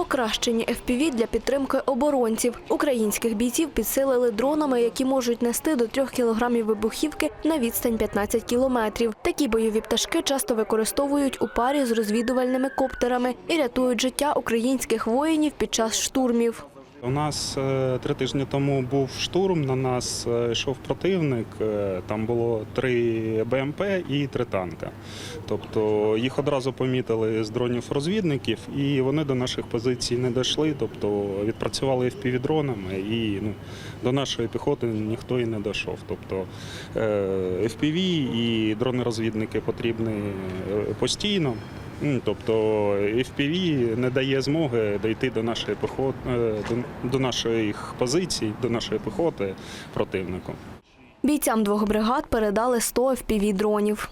Покращені FPV для підтримки оборонців. Українських бійців підсилили дронами, які можуть нести до 3 кілограмів вибухівки на відстань 15 кілометрів. Такі бойові пташки часто використовують у парі з розвідувальними коптерами і рятують життя українських воїнів під час штурмів. У нас е, три тижні тому був штурм. На нас е, йшов противник. е, Там було три БМП і три танка. Тобто їх одразу помітили з дронів розвідників, і вони до наших позицій не дійшли. Тобто відпрацювали FPV-дронами, і ну, до нашої піхоти ніхто і не дійшов. Тобто FPV і дрони-розвідники потрібні е, постійно. Тобто FPV не дає змоги дійти до нашої піхоти, до, до наших позицій, до нашої піхоти противнику. Бійцям двох бригад передали 100 FPV-дронів.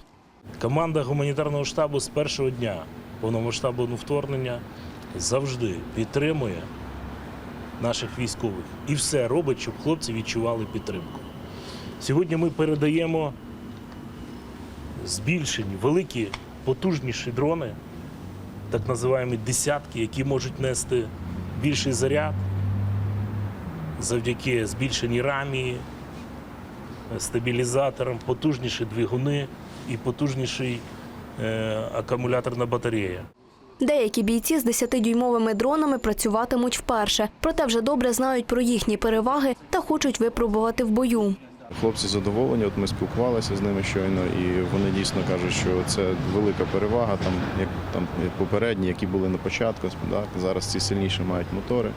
Команда гуманітарного штабу з першого дня повномасштабного вторгнення завжди підтримує наших військових і все робить, щоб хлопці відчували підтримку. Сьогодні ми передаємо збільшені, великі, потужніші дрони, так називаємо десятки, які можуть нести більший заряд завдяки збільшеній рамі, стабілізаторам, потужніші двигуни і потужніший е, акумуляторна батарея. Деякі бійці з 10-дюймовими дронами працюватимуть вперше, проте вже добре знають про їхні переваги та хочуть випробувати в бою. Хлопці задоволені. От ми спілкувалися з ними щойно, і вони дійсно кажуть, що це велика перевага, там як там попередні, які були на початку. Так, зараз ці сильніші мають мотори.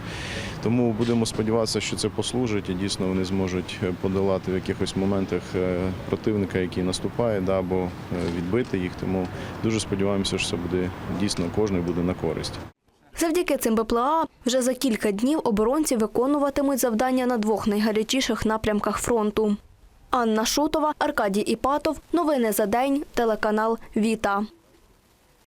Тому будемо сподіватися, що це послужить, і дійсно вони зможуть подолати в якихось моментах е, противника, який наступає, да, або е, відбити їх. Тому дуже сподіваємося, що це буде дійсно кожний буде на користь. Завдяки цим БПЛА вже за кілька днів оборонці виконуватимуть завдання на двох найгарячіших напрямках фронту. Анна Шутова, Аркадій Іпатов. Новини за день. Телеканал Віта.